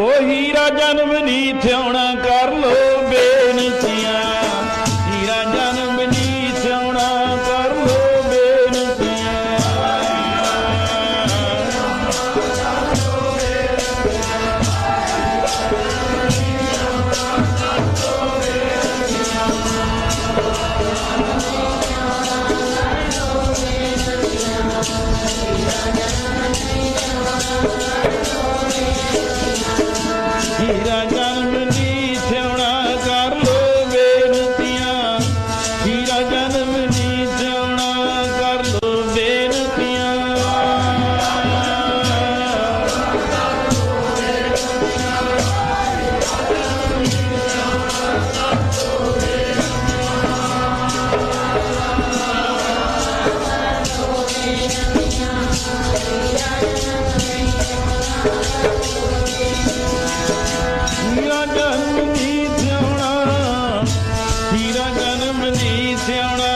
ਉਹ ਹੀਰਾ ਜਨਮ ਨੀ ਥਿਉਣਾ ਕਰ ਲੋ ਬੇਨਤੀਆਂ। ਹੀਰਾ ਜਨਮ ਨੀ ਥਿਉਣਾ ਕਰ ਲੋ ਬੇਨਤੀਆਂ। ਹੀਰਾ ਜਨਮ ਹੀਰਾ ਜਨਮ